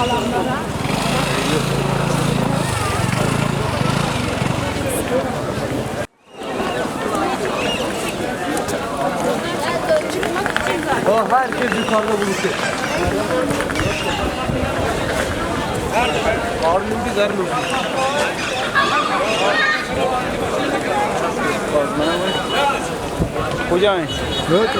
alanlara O herkes yukarıda buluşuyor. Bir garip olsun. Hocam. Evet.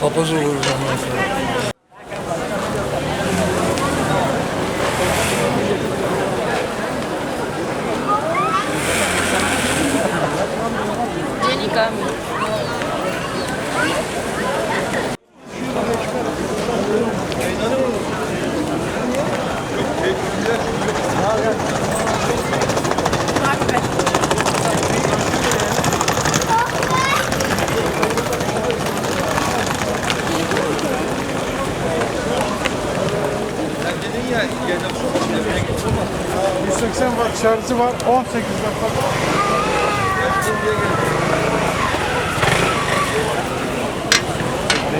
Papaz oluruz ondan sonra. Var, şarjı var, 18 dakika.